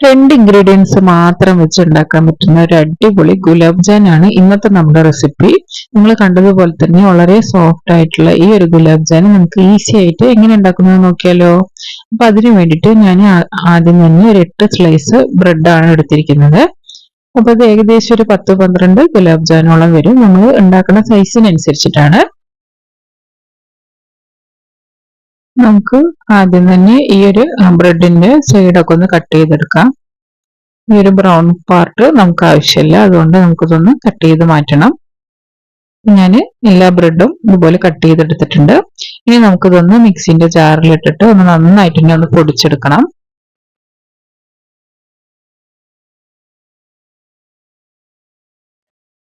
രണ്ട് ഇൻഗ്രീഡിയൻസ് മാത്രം വെച്ച് ഉണ്ടാക്കാൻ പറ്റുന്ന ഒരു അടിപൊളി ഗുലാബ് ജാൻ ആണ് ഇന്നത്തെ നമ്മുടെ റെസിപ്പി നിങ്ങൾ കണ്ടതുപോലെ തന്നെ വളരെ സോഫ്റ്റ് ആയിട്ടുള്ള ഈ ഒരു ഗുലാബ് ജാൻ നമുക്ക് ഈസി ആയിട്ട് എങ്ങനെ ഉണ്ടാക്കുന്നത് നോക്കിയാലോ? അപ്പൊ അതിനു വേണ്ടിയിട്ട് ഞാൻ ആദ്യം തന്നെ ഒരു എട്ട് സ്ലൈസ് ബ്രെഡാണ് എടുത്തിരിക്കുന്നത്. അപ്പൊ അത് ഏകദേശം ഒരു പത്ത് പന്ത്രണ്ട് ഗുലാബ് ജാനോളം വരും. നമ്മൾ ഉണ്ടാക്കുന്ന സൈസിനനുസരിച്ചിട്ടാണ് നമുക്ക് ആദ്യം തന്നെ ഈ ഒരു ബ്രെഡിന്റെ സൈഡൊക്കെ ഒന്ന് കട്ട് ചെയ്തെടുക്കാം. ഈ ഒരു ബ്രൗൺ പാർട്ട് നമുക്ക് ആവശ്യമില്ല. അതുകൊണ്ട് നമുക്കിതൊന്ന് കട്ട് ചെയ്ത് മാറ്റണം. ഞാൻ എല്ലാ ബ്രെഡും ഇതുപോലെ കട്ട് ചെയ്തെടുത്തിട്ടുണ്ട്. ഇനി നമുക്കിതൊന്ന് മിക്സിന്റെ ജാറിലിട്ടിട്ട് ഒന്ന് നന്നായിട്ട് തന്നെ ഒന്ന് പൊടിച്ചെടുക്കണം.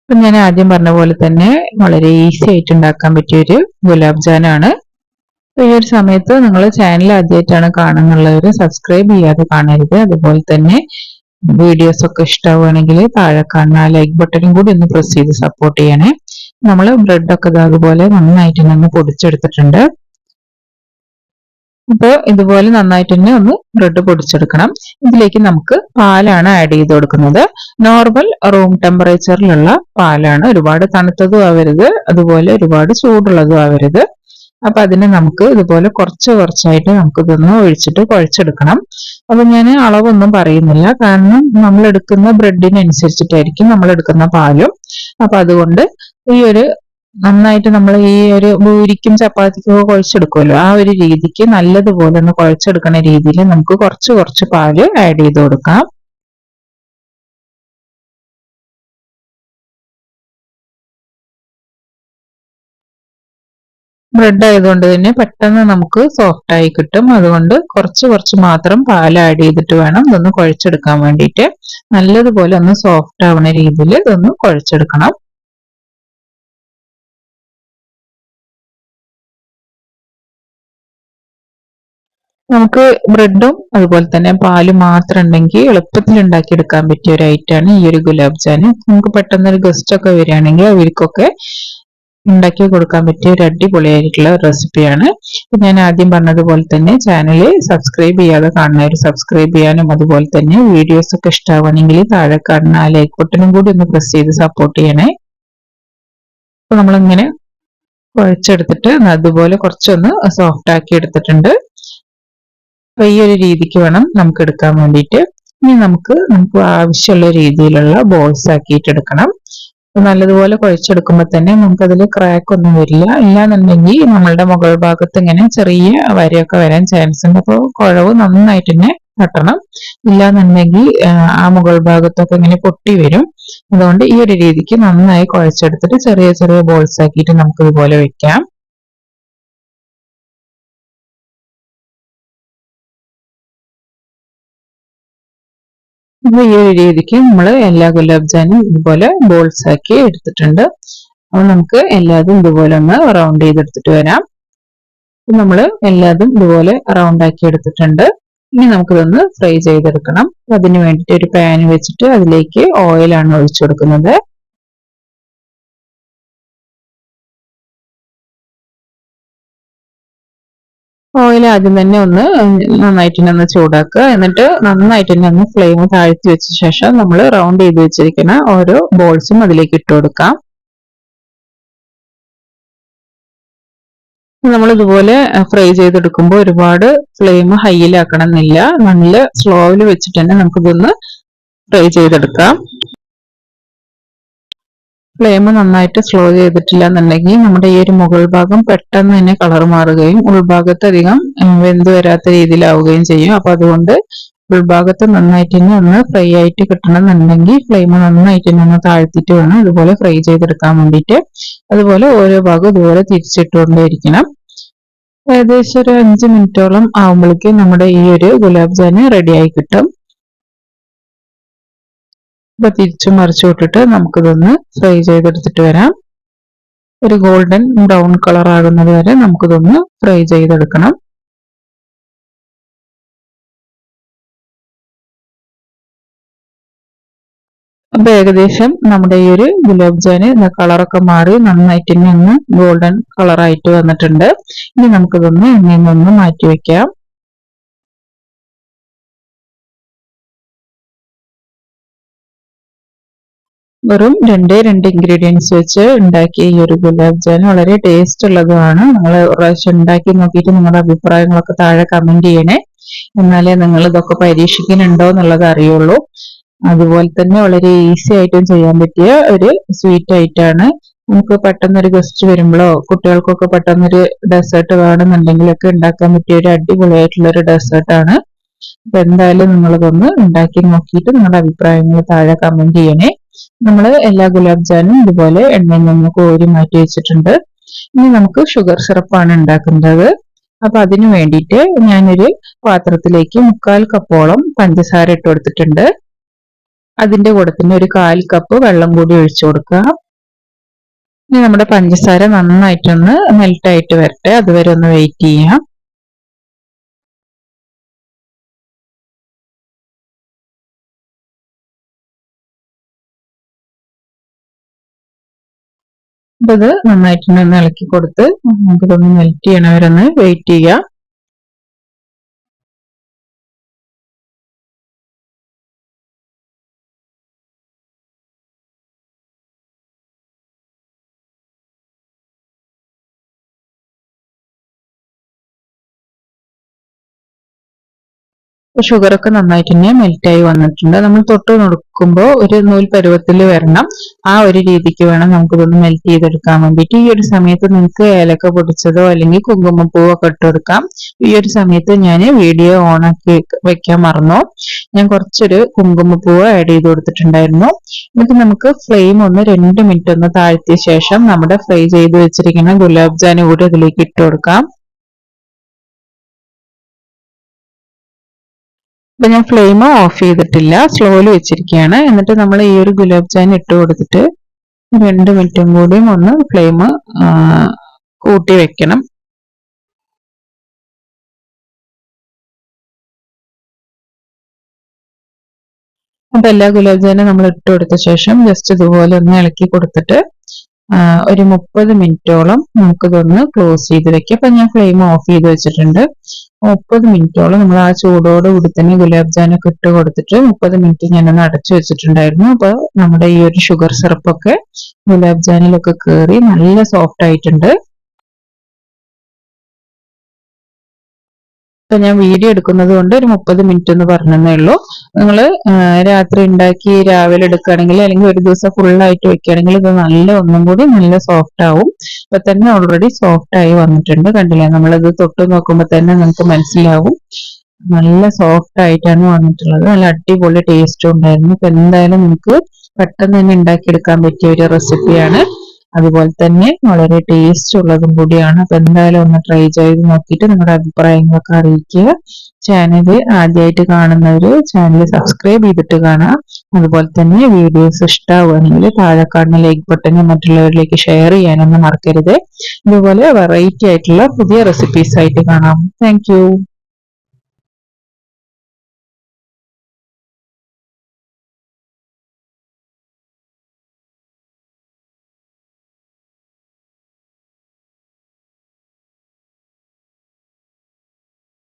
ഞാൻ ആദ്യം പറഞ്ഞ പോലെ തന്നെ വളരെ ഈസി ആയിട്ട് ഉണ്ടാക്കാൻ പറ്റിയ ഒരു ഗുലാബ് ജാനാണ്. ഈ ഒരു സമയത്ത് നിങ്ങൾ ചാനൽ ആദ്യമായിട്ടാണ് കാണുന്നുള്ളവർ സബ്സ്ക്രൈബ് ചെയ്യാതെ കാണരുത്. അതുപോലെ തന്നെ വീഡിയോസ് ഒക്കെ ഇഷ്ടമാണെങ്കിൽ താഴെ കാണുന്ന ലൈക്ക് ബട്ടണും കൂടി ഒന്ന് പ്രസ് ചെയ്ത് സപ്പോർട്ട് ചെയ്യണേ. നമ്മൾ ബ്രെഡൊക്കെ അതുപോലെ നന്നായിട്ട് തന്നെ പൊടിച്ചെടുത്തിട്ടുണ്ട്. അപ്പോൾ ഇതുപോലെ നന്നായിട്ട് തന്നെ ഒന്ന് ബ്രെഡ് പൊടിച്ചെടുക്കണം. ഇതിലേക്ക് നമുക്ക് പാലാണ് ആഡ് ചെയ്ത് കൊടുക്കുന്നത്. നോർമൽ റൂം ടെമ്പറേച്ചറിലുള്ള പാലാണ്. ഒരുപാട് തണുത്തതും ആവരുത്. അതുപോലെ ഒരുപാട് ചൂടുള്ളതും ആവരുത്. അപ്പൊ അതിനെ നമുക്ക് ഇതുപോലെ കുറച്ച് കുറച്ചായിട്ട് നമുക്ക് ഇതൊന്ന് ഒഴിച്ചിട്ട് കുഴച്ചെടുക്കണം. അപ്പൊ ഞാൻ അളവൊന്നും പറയുന്നില്ല. കാരണം നമ്മൾ എടുക്കുന്ന ബ്രെഡിനനുസരിച്ചിട്ടായിരിക്കും നമ്മൾ എടുക്കുന്ന പാലും. അപ്പൊ അതുകൊണ്ട് ഈ ഒരു നന്നായിട്ട് നമ്മൾ ഈ ഒരു ഭൂരിക്കും ചപ്പാത്തിക്കും ഒക്കെ കുഴച്ചെടുക്കുമല്ലോ. ആ ഒരു രീതിക്ക് നല്ലതുപോലെ ഒന്ന് കുഴച്ചെടുക്കുന്ന രീതിയിൽ നമുക്ക് കുറച്ച് കുറച്ച് പാൽ ആഡ് ചെയ്ത് കൊടുക്കാം. ബ്രെഡ് ആയതുകൊണ്ട് തന്നെ പെട്ടെന്ന് നമുക്ക് സോഫ്റ്റ് ആയി കിട്ടും. അതുകൊണ്ട് കുറച്ച് കുറച്ച് മാത്രം പാൽ ആഡ് ചെയ്തിട്ട് വേണം ഇതൊന്ന് കുഴച്ചെടുക്കാൻ വേണ്ടിയിട്ട്. നല്ലതുപോലെ ഒന്ന് സോഫ്റ്റ് ആവുന്ന രീതിയിൽ ഇതൊന്ന് കുഴച്ചെടുക്കണം. നമുക്ക് ബ്രെഡും അതുപോലെ തന്നെ പാലും മാത്രം ഉണ്ടെങ്കിൽ എളുപ്പത്തിൽ ഉണ്ടാക്കിയെടുക്കാൻ പറ്റിയ ഒരു ഐറ്റാണ് ഈ ഒരു ഗുലാബ് ജാൻ നമുക്ക് പെട്ടെന്ന് ഒരു ഗസ്റ്റ് ഒക്കെ വരികയാണെങ്കിൽ അവർക്കൊക്കെ ഉണ്ടാക്കി കൊടുക്കാൻ പറ്റിയ ഒരു അടിപൊളിയായിട്ടുള്ള റെസിപ്പിയാണ് ഞാൻ ആദ്യം പറഞ്ഞതുപോലെ തന്നെ ചാനൽ സബ്സ്ക്രൈബ് ചെയ്യാതെ കാണുന്നവർ സബ്സ്ക്രൈബ് ചെയ്യാനും അതുപോലെ തന്നെ വീഡിയോസ് ഒക്കെ ഇഷ്ടമാവുകയാണെങ്കിൽ താഴെ കാണുന്ന ആ ലൈക്ക് ബട്ടണും കൂടി ഒന്ന് പ്രസ് ചെയ്ത് സപ്പോർട്ട് ചെയ്യണേ. അപ്പൊ നമ്മളിങ്ങനെ കുഴച്ചെടുത്തിട്ട് അതുപോലെ കുറച്ചൊന്ന് സോഫ്റ്റ് ആക്കി എടുത്തിട്ടുണ്ട്. അപ്പൊ ഈ ഒരു രീതിക്ക് വേണം നമുക്ക് എടുക്കാൻ വേണ്ടിയിട്ട്. ഇനി നമുക്ക് നമുക്ക് ആവശ്യമുള്ള രീതിയിലുള്ള ബോൾസ് ആക്കിയിട്ട് എടുക്കണം. നല്ലതുപോലെ കുഴച്ചെടുക്കുമ്പോൾ തന്നെ നമുക്കതിൽ ക്രാക്ക് ഒന്നും വരില്ല. ഇല്ലാന്നുണ്ടെങ്കിൽ നമ്മളുടെ മുകൾ ഭാഗത്ത് ഇങ്ങനെ ചെറിയ വരയൊക്കെ വരാൻ ചാൻസ് ഉണ്ട്. അപ്പോൾ കുഴവ് നന്നായിട്ട് തന്നെ തട്ടണം. ഇല്ലാന്നുണ്ടെങ്കിൽ ആ മുകൾ ഭാഗത്തൊക്കെ ഇങ്ങനെ പൊട്ടി വരും. അതുകൊണ്ട് ഈ ഒരു രീതിക്ക് നന്നായി കുഴച്ചെടുത്തിട്ട് ചെറിയ ചെറിയ ബോൾസ് ആക്കിയിട്ട് നമുക്ക് ഇതുപോലെ വെക്കാം. അപ്പൊ ഈ ഒരു രീതിക്ക് നമ്മൾ എല്ലാ ഗുലാബ് ജാനും ഇതുപോലെ ബോൾസ് ആക്കി എടുത്തിട്ടുണ്ട്. അപ്പോൾ നമുക്ക് എല്ലാതും ഇതുപോലെ ഒന്ന് റൗണ്ട് ചെയ്തെടുത്തിട്ട് വരാം. നമ്മൾ എല്ലാതും ഇതുപോലെ റൗണ്ട് ആക്കി എടുത്തിട്ടുണ്ട്. ഇനി നമുക്കിതൊന്ന് ഫ്രൈ ചെയ്തെടുക്കണം. അതിന് വേണ്ടിയിട്ട് ഒരു പാൻ വെച്ചിട്ട് അതിലേക്ക് ഓയിലാണ് ഒഴിച്ചു കൊടുക്കുന്നത്. ഓയിൽ ആദ്യം തന്നെ ഒന്ന് നന്നായിട്ട് തന്നെ ഒന്ന് ചൂടാക്കുക. എന്നിട്ട് നന്നായിട്ട് തന്നെ ഒന്ന് ഫ്ലെയിം താഴ്ത്തി വെച്ച ശേഷം നമ്മൾ റൗണ്ട് ചെയ്ത് വെച്ചിരിക്കുന്ന ഓരോ ബോൾസും അതിലേക്ക് ഇട്ട് കൊടുക്കാം. നമ്മൾ ഇതുപോലെ ഫ്രൈ ചെയ്തെടുക്കുമ്പോൾ ഒരുപാട് ഫ്ലെയിം ഹൈയിലാക്കണം എന്നില്ല നല്ല സ്ലോയിൽ വെച്ചിട്ട് തന്നെ നമുക്കിതൊന്ന് ഫ്രൈ ചെയ്തെടുക്കാം. ഫ്ലെയിം നന്നായിട്ട് സ്ലോ ചെയ്തിട്ടില്ല എന്നുണ്ടെങ്കിൽ നമ്മുടെ ഈ ഒരു മുകൾ ഭാഗം പെട്ടെന്ന് തന്നെ കളർ മാറുകയും ഉൾഭാഗത്ത് അധികം വെന്ത് വരാത്ത രീതിയിലാവുകയും ചെയ്യും. അപ്പൊ അതുകൊണ്ട് ഉൾഭാഗത്ത് നന്നായിട്ട് തന്നെ ഒന്ന് ഫ്രൈ ആയിട്ട് കിട്ടണം എന്നുണ്ടെങ്കിൽ ഫ്ലെയിം നന്നായിട്ട് തന്നെ ഒന്ന് താഴ്ത്തിട്ട് വേണം ഇതുപോലെ ഫ്രൈ ചെയ്തെടുക്കാൻ വേണ്ടിയിട്ട്. അതുപോലെ ഓരോ ഭാഗം ഇതുപോലെ തിരിച്ചിട്ടുകൊണ്ടേയിരിക്കണം. ഏകദേശം ഒരു അഞ്ച് മിനിറ്റോളം ആവുമ്പോഴേക്കും നമ്മുടെ ഈ ഒരു ഗുലാബ് ജാന് റെഡി ആയി കിട്ടും. ഇപ്പൊ തിരിച്ചു മറിച്ചു വിട്ടിട്ട് നമുക്കിതൊന്ന് ഫ്രൈ ചെയ്തെടുത്തിട്ട് വരാം. ഒരു ഗോൾഡൻ ബ്രൗൺ കളർ ആകുന്നത് വരെ നമുക്കിതൊന്ന് ഫ്രൈ ചെയ്തെടുക്കണം. അപ്പൊ ഏകദേശം നമ്മുടെ ഈ ഒരു ഗുലാബ് ജാന് കളറൊക്കെ മാറി നന്നായിട്ട് ഇനി ഒന്ന് ഗോൾഡൻ കളറായിട്ട് വന്നിട്ടുണ്ട്. ഇനി നമുക്കിതൊന്ന് എണ്ണയിൽ നിന്ന് മാറ്റി വെക്കാം വെറും രണ്ടേ രണ്ട് ഇൻഗ്രീഡിയൻസ് വെച്ച് ഉണ്ടാക്കിയ ഈ ഒരു ഗുലാബ് ജാൻ വളരെ ടേസ്റ്റ് ഉള്ളതുമാണ്. നിങ്ങൾ പ്രാവശ്യം ഉണ്ടാക്കി നോക്കിയിട്ട് നിങ്ങളുടെ അഭിപ്രായങ്ങളൊക്കെ താഴെ കമന്റ് ചെയ്യണേ. എന്നാലേ നിങ്ങൾ ഇതൊക്കെ പരീക്ഷിക്കുന്നുണ്ടോ എന്നുള്ളത് അറിയുള്ളൂ. അതുപോലെ തന്നെ വളരെ ഈസി ആയിട്ടും ചെയ്യാൻ പറ്റിയ ഒരു സ്വീറ്റ് ആയിട്ടാണ് നമുക്ക് പെട്ടെന്നൊരു ഗസ്റ്റ് വരുമ്പോഴോ കുട്ടികൾക്കൊക്കെ പെട്ടെന്നൊരു ഡെസേർട്ട് വേണമെന്നുണ്ടെങ്കിലൊക്കെ ഉണ്ടാക്കാൻ പറ്റിയ ഒരു അടിപൊളിയായിട്ടുള്ള ഒരു ഡെസേർട്ടാണ് അപ്പൊ എന്തായാലും നിങ്ങളിതൊന്ന് ഉണ്ടാക്കി നോക്കിയിട്ട് നിങ്ങളുടെ അഭിപ്രായങ്ങൾ താഴെ കമന്റ് ചെയ്യണേ. നമ്മൾ എല്ലാ ഗുലാബ് ജാനും ഇതുപോലെ എണ്ണയിൽ നിന്ന് കോരി മാറ്റി വെച്ചിട്ടുണ്ട്. ഇനി നമുക്ക് ഷുഗർ സിറപ്പാണ് ഉണ്ടാക്കുന്നത്. അപ്പൊ അതിനു വേണ്ടിയിട്ട് ഞാനൊരു പാത്രത്തിലേക്ക് മുക്കാൽ കപ്പോളം പഞ്ചസാര ഇട്ട് കൊടുത്തിട്ടുണ്ട്. അതിന്റെ കൂടെ തന്നെ ഒരു കാൽ കപ്പ് വെള്ളം കൂടി ഒഴിച്ചു കൊടുക്കുക. ഇനി നമ്മുടെ പഞ്ചസാര നന്നായിട്ടൊന്ന് മെൽട്ടായിട്ട് വരട്ടെ. അതുവരെ ഒന്ന് വെയിറ്റ് ചെയ്യാം. ഇത് നന്നായിട്ട് ഒന്ന് ഇളക്കി കൊടുത്ത് നമുക്കിതൊന്ന് മെൽറ്റ് ചെയ്യണവരൊന്ന് വെയിറ്റ് ചെയ്യാം. ഷുഗർ ഒക്കെ നന്നായിട്ട് തന്നെ മെൽറ്റായി വന്നിട്ടുണ്ട്. നമ്മൾ തൊട്ട് നോക്കുമ്പോൾ ഒരു നൂൽ പരുവത്തിൽ വരണം. ആ ഒരു രീതിക്ക് വേണം നമുക്ക് ഇതൊന്ന് മെൽറ്റ് ചെയ്തെടുക്കാൻ വേണ്ടിയിട്ട്. ഈ ഒരു സമയത്ത് നിങ്ങൾക്ക് ഏലക്ക പൊടിച്ചതോ അല്ലെങ്കിൽ കുങ്കുമപ്പൂവോ ഒക്കെ ഇട്ട് കൊടുക്കാം. ഈ ഒരു സമയത്ത് ഞാൻ വീഡിയോ ഓൺ ആക്കി വെക്കാൻ മറന്നു. ഞാൻ കുറച്ചൊരു കുങ്കുമപ്പൂവ് ആഡ് ചെയ്ത് കൊടുത്തിട്ടുണ്ടായിരുന്നു. എന്നിട്ട് നമുക്ക് ഫ്ലെയിം ഒന്ന് രണ്ട് മിനിറ്റ് ഒന്ന് താഴ്ത്തിയ ശേഷം നമ്മുടെ ഫ്രൈ ചെയ്ത് വെച്ചിരിക്കുന്ന ഗുലാബ് ജാന് കൂടി അതിലേക്ക് ഇട്ട് കൊടുക്കാം. അപ്പൊ ഞാൻ ഫ്ലെയിം ഓഫ് ചെയ്തിട്ടില്ല. സ്ലോയിൽ വെച്ചിരിക്കുകയാണ് എന്നിട്ട് നമ്മൾ ഈ ഒരു ഗുലാബ് ജാൻ ഇട്ട് കൊടുത്തിട്ട് രണ്ട് മിനിറ്റും കൂടിയും ഒന്ന് ഫ്ലെയിം കൂട്ടി വെക്കണം. അപ്പൊ എല്ലാ ഗുലാബ് ജാനും നമ്മൾ ഇട്ട് കൊടുത്ത ശേഷം ജസ്റ്റ് ഇതുപോലെ ഒന്ന് ഇളക്കി കൊടുത്തിട്ട് ഒരു മുപ്പത് മിനിറ്റോളം നമുക്കിതൊന്ന് ക്ലോസ് ചെയ്ത് വെക്കാം. അപ്പൊ ഞാൻ ഫ്ലെയിം ഓഫ് ചെയ്ത് വെച്ചിട്ടുണ്ട്. മുപ്പത് മിനിറ്റോളം നമ്മൾ ആ ചൂടോട് തന്നെ ഗുലാബ് ജാനൊക്കെ ഇട്ട് കൊടുത്തിട്ട് മുപ്പത് മിനിറ്റ് ഞാനൊന്ന് അടച്ചു വെച്ചിട്ടുണ്ടായിരുന്നു. അപ്പൊ നമ്മുടെ ഈ ഒരു ഷുഗർ സിറപ്പൊക്കെ ഗുലാബ് ജാനിലൊക്കെ കയറി നല്ല സോഫ്റ്റ് ആയിട്ടുണ്ട്. ഇപ്പൊ ഞാൻ വീഡിയോ എടുക്കുന്നത് കൊണ്ട് ഒരു മുപ്പത് മിനിറ്റ് എന്ന് പറഞ്ഞതേ ഉള്ളൂ. നിങ്ങൾ രാത്രി ഉണ്ടാക്കി രാവിലെ എടുക്കുകയാണെങ്കിൽ അല്ലെങ്കിൽ ഒരു ദിവസം ഫുള്ളായിട്ട് വെക്കുകയാണെങ്കിൽ ഇത് നല്ല ഒന്നും കൂടി നല്ല സോഫ്റ്റ് ആവും. ഇപ്പൊ തന്നെ ഓൾറെഡി സോഫ്റ്റ് ആയി വന്നിട്ടുണ്ട്. കണ്ടില്ലേ? നമ്മളിത് തൊട്ട് നോക്കുമ്പോൾ തന്നെ നമുക്ക് മനസ്സിലാവും. നല്ല സോഫ്റ്റ് ആയിട്ടാണ് വന്നിട്ടുള്ളത്. നല്ല അടിപൊളി ടേസ്റ്റും ഉണ്ടായിരുന്നു. ഇപ്പൊ എന്തായാലും നിങ്ങൾക്ക് പെട്ടെന്ന് തന്നെ ഉണ്ടാക്കിയെടുക്കാൻ പറ്റിയ ഒരു റെസിപ്പിയാണ് അതുപോലെ തന്നെ വളരെ ടേസ്റ്റ് ഉള്ളതും കൂടിയാണ്. അപ്പൊ എന്തായാലും ഒന്ന് ട്രൈ ചെയ്ത് നോക്കിയിട്ട് നിങ്ങളുടെ അഭിപ്രായങ്ങളൊക്കെ അറിയിക്കുക. ചാനൽ ആദ്യമായിട്ട് കാണുന്നവര് ചാനൽ സബ്സ്ക്രൈബ് ചെയ്തിട്ട് കാണാം അതുപോലെ തന്നെ വീഡിയോസ് ഇഷ്ടമാവുകയാണെങ്കിൽ താഴെ കാണുന്ന ലൈക്ക് ബട്ടൺ മറ്റുള്ളവരിലേക്ക് ഷെയർ ചെയ്യാനൊന്നും മറക്കരുത്. ഇതുപോലെ വെറൈറ്റി ആയിട്ടുള്ള പുതിയ റെസിപ്പീസ് ആയിട്ട് കാണാം. താങ്ക്